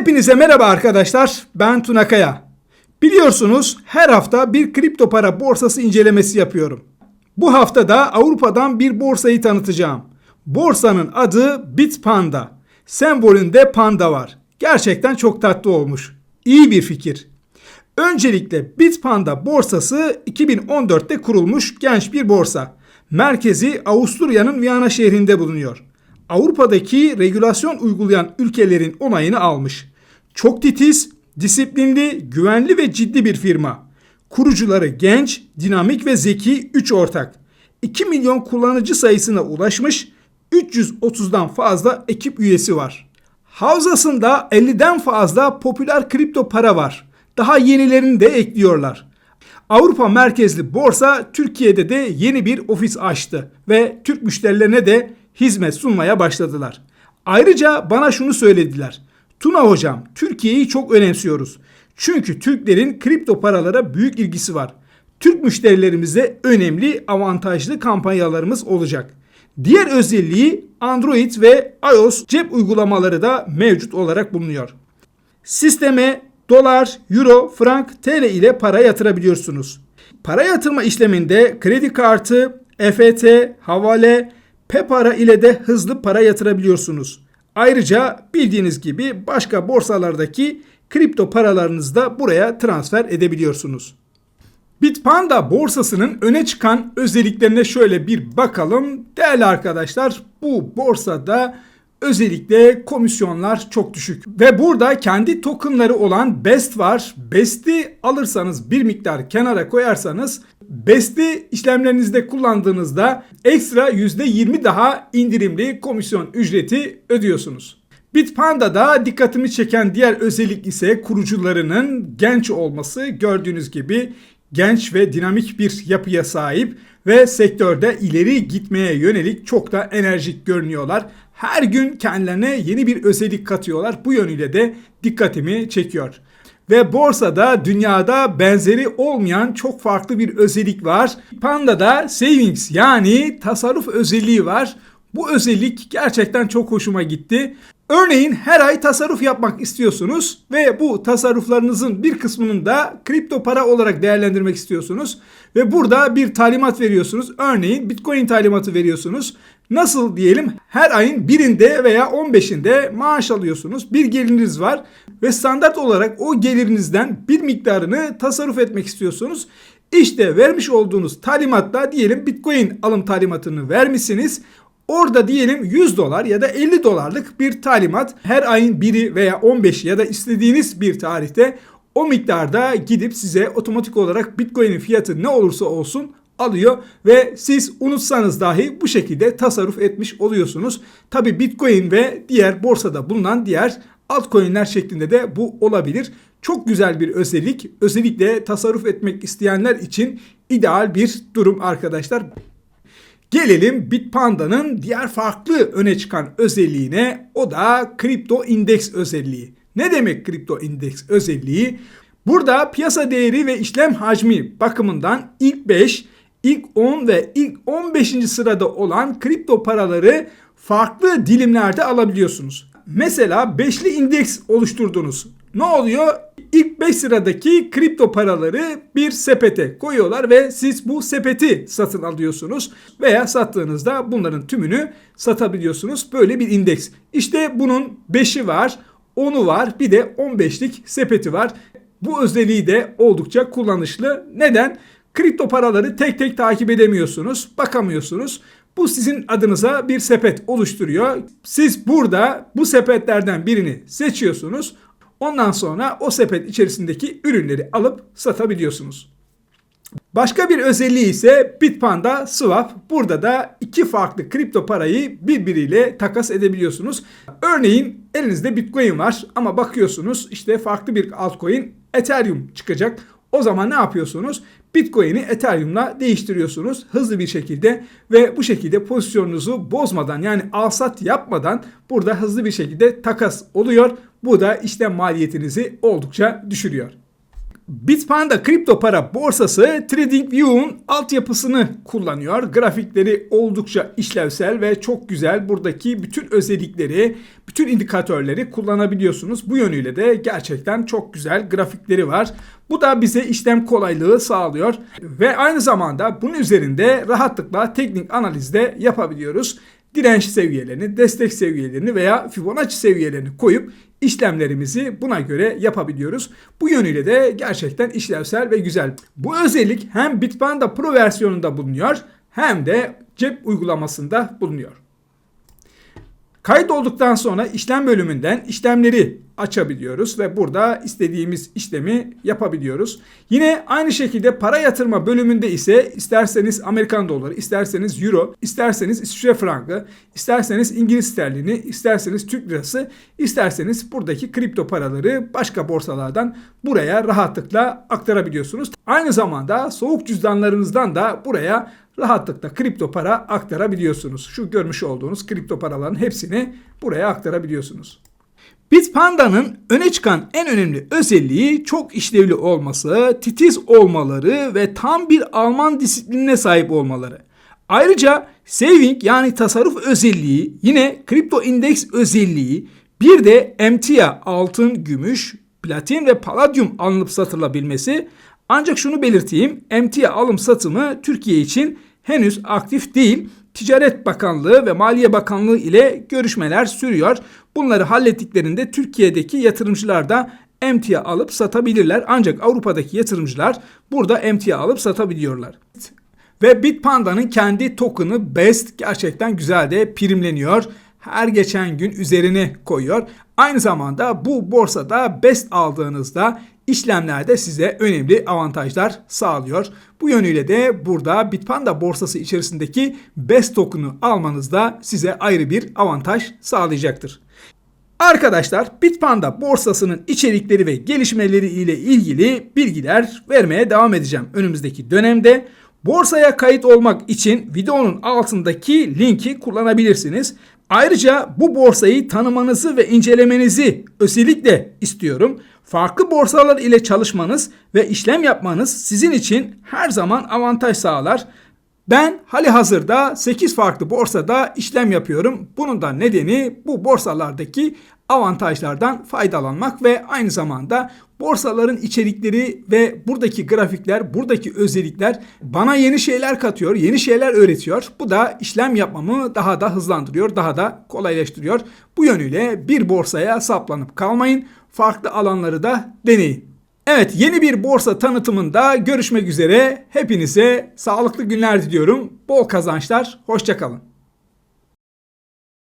Hepinize merhaba arkadaşlar. Ben Tuna Kaya. Biliyorsunuz her hafta bir kripto para borsası incelemesi yapıyorum. Bu hafta da Avrupa'dan bir borsayı tanıtacağım. Borsanın adı Bitpanda. Sembolünde panda var. Gerçekten çok tatlı olmuş. İyi bir fikir. Öncelikle Bitpanda borsası 2014'te kurulmuş genç bir borsa. Merkezi Avusturya'nın Viyana şehrinde bulunuyor. Avrupa'daki regülasyon uygulayan ülkelerin onayını almış. Çok titiz, disiplinli, güvenli ve ciddi bir firma. Kurucuları genç, dinamik ve zeki 3 ortak. 2 milyon kullanıcı sayısına ulaşmış, 330'dan fazla ekip üyesi var. Havzasında 50'den fazla popüler kripto para var. Daha yenilerini de ekliyorlar. Avrupa merkezli borsa Türkiye'de de yeni bir ofis açtı ve Türk müşterilerine de hizmet sunmaya başladılar. Ayrıca bana şunu söylediler. Tuna hocam Türkiye'yi çok önemsiyoruz. Çünkü Türklerin kripto paralara büyük ilgisi var. Türk müşterilerimize önemli avantajlı kampanyalarımız olacak. Diğer özelliği Android ve iOS cep uygulamaları da mevcut olarak bulunuyor. Sisteme dolar, euro, frank, TL ile para yatırabiliyorsunuz. Para yatırma işleminde kredi kartı, EFT, havale, Pepara ile de hızlı para yatırabiliyorsunuz. Ayrıca bildiğiniz gibi başka borsalardaki kripto paralarınızı da buraya transfer edebiliyorsunuz. Bitpanda borsasının öne çıkan özelliklerine şöyle bir bakalım. Değerli arkadaşlar bu borsada özellikle komisyonlar çok düşük. Ve burada kendi tokenları olan BEST var. BEST'i alırsanız bir miktar kenara koyarsanız BEST'i işlemlerinizde kullandığınızda ekstra %20 daha indirimli komisyon ücreti ödüyorsunuz. Bitpanda'da dikkatimi çeken diğer özellik ise kurucularının genç olması. Gördüğünüz gibi genç ve dinamik bir yapıya sahip ve sektörde ileri gitmeye yönelik çok da enerjik görünüyorlar. Her gün kendilerine yeni bir özellik katıyorlar. Bu yönüyle de dikkatimi çekiyor. Ve borsada dünyada benzeri olmayan çok farklı bir özellik var. Panda'da savings yani tasarruf özelliği var. Bu özellik gerçekten çok hoşuma gitti. Örneğin her ay tasarruf yapmak istiyorsunuz ve bu tasarruflarınızın bir kısmını da kripto para olarak değerlendirmek istiyorsunuz ve burada bir talimat veriyorsunuz. Örneğin Bitcoin talimatı veriyorsunuz. Nasıl diyelim her ayın birinde veya 15'inde maaş alıyorsunuz. Bir geliriniz var ve standart olarak o gelirinizden bir miktarını tasarruf etmek istiyorsunuz. İşte vermiş olduğunuz talimatla diyelim Bitcoin alım talimatını vermişsiniz. Orada diyelim 100 dolar ya da 50 dolarlık bir talimat her ayın biri veya 15 ya da istediğiniz bir tarihte o miktarda gidip size otomatik olarak Bitcoin'in fiyatı ne olursa olsun alıyor ve siz unutsanız dahi bu şekilde tasarruf etmiş oluyorsunuz. Tabi Bitcoin ve diğer borsada bulunan diğer altcoin'ler şeklinde de bu olabilir. Çok güzel bir özellik. Özellikle tasarruf etmek isteyenler için ideal bir durum arkadaşlar. Gelelim Bitpanda'nın diğer farklı öne çıkan özelliğine. O da kripto indeks özelliği. Ne demek kripto indeks özelliği? Burada piyasa değeri ve işlem hacmi bakımından ilk 5, ilk 10 ve ilk 15. sırada olan kripto paraları farklı dilimlerde alabiliyorsunuz. Mesela beşli indeks oluşturdunuz. Ne oluyor? İlk 5 sıradaki kripto paraları bir sepete koyuyorlar ve siz bu sepeti satın alıyorsunuz veya sattığınızda bunların tümünü satabiliyorsunuz. Böyle bir indeks. İşte bunun 5'i var, 10'u var, bir de 15'lik sepeti var. Bu özelliği de oldukça kullanışlı. Neden? Kripto paraları tek tek takip edemiyorsunuz, bakamıyorsunuz. Bu sizin adınıza bir sepet oluşturuyor. Siz burada bu sepetlerden birini seçiyorsunuz. Ondan sonra o sepet içerisindeki ürünleri alıp satabiliyorsunuz. Başka bir özelliği ise Bitpanda Swap. Burada da iki farklı kripto parayı birbiriyle takas edebiliyorsunuz. Örneğin elinizde Bitcoin var ama bakıyorsunuz işte farklı bir altcoin Ethereum çıkacak. O zaman ne yapıyorsunuz? Bitcoin'i Ethereum'la değiştiriyorsunuz hızlı bir şekilde ve bu şekilde pozisyonunuzu bozmadan yani alsat yapmadan burada hızlı bir şekilde takas oluyor. Bu da işlem maliyetinizi oldukça düşürüyor. Bitpanda kripto para borsası TradingView'un altyapısını kullanıyor. Grafikleri oldukça işlevsel ve çok güzel. Buradaki bütün özellikleri, bütün indikatörleri kullanabiliyorsunuz. Bu yönüyle de gerçekten çok güzel grafikleri var. Bu da bize işlem kolaylığı sağlıyor ve aynı zamanda bunun üzerinde rahatlıkla teknik analizde yapabiliyoruz direnç seviyelerini, destek seviyelerini veya Fibonacci seviyelerini koyup işlemlerimizi buna göre yapabiliyoruz. Bu yönüyle de gerçekten işlevsel ve güzel. Bu özellik hem Bitpanda Pro versiyonunda bulunuyor hem de cep uygulamasında bulunuyor. Kayıt olduktan sonra işlem bölümünden işlemleri açabiliyoruz ve burada istediğimiz işlemi yapabiliyoruz. Yine aynı şekilde para yatırma bölümünde ise isterseniz Amerikan doları, isterseniz euro, isterseniz İsviçre frangı, isterseniz İngiliz sterlini, isterseniz Türk lirası, isterseniz buradaki kripto paraları başka borsalardan buraya rahatlıkla aktarabiliyorsunuz. Aynı zamanda soğuk cüzdanlarınızdan da buraya rahatlıkla kripto para aktarabiliyorsunuz. Şu görmüş olduğunuz kripto paraların hepsini buraya aktarabiliyorsunuz. Bitpanda'nın öne çıkan en önemli özelliği çok işlevli olması, titiz olmaları ve tam bir Alman disiplinine sahip olmaları. Ayrıca saving yani tasarruf özelliği, yine kripto indeks özelliği, bir de emtia altın, gümüş, platin ve paladyum alınıp satılabilmesi. Ancak şunu belirteyim, emtia alım satımı Türkiye için henüz aktif değil. Ticaret Bakanlığı ve Maliye Bakanlığı ile görüşmeler sürüyor. Bunları hallettiklerinde Türkiye'deki yatırımcılar da emtia alıp satabilirler. Ancak Avrupa'daki yatırımcılar burada emtia alıp satabiliyorlar. Ve Bitpanda'nın kendi token'ı BEST gerçekten güzel de primleniyor. Her geçen gün üzerine koyuyor. Aynı zamanda bu borsada BEST aldığınızda işlemlerde size önemli avantajlar sağlıyor. Bu yönüyle de burada Bitpanda borsası içerisindeki BEST token'ı almanız da size ayrı bir avantaj sağlayacaktır. Arkadaşlar Bitpanda borsasının içerikleri ve gelişmeleri ile ilgili bilgiler vermeye devam edeceğim önümüzdeki dönemde. Borsaya kayıt olmak için videonun altındaki linki kullanabilirsiniz. Ayrıca bu borsayı tanımanızı ve incelemenizi özellikle istiyorum. Farklı borsalar ile çalışmanız ve işlem yapmanız sizin için her zaman avantaj sağlar. Ben hali hazırda 8 farklı borsada işlem yapıyorum. Bunun da nedeni bu borsalardaki avantajlardan faydalanmak ve aynı zamanda borsaların içerikleri ve buradaki grafikler, buradaki özellikler bana yeni şeyler katıyor, yeni şeyler öğretiyor. Bu da işlem yapmamı daha da hızlandırıyor, daha da kolaylaştırıyor. Bu yönüyle bir borsaya saplanıp kalmayın, farklı alanları da deneyin. Evet yeni bir borsa tanıtımında görüşmek üzere. Hepinize sağlıklı günler diliyorum. Bol kazançlar. Hoşçakalın.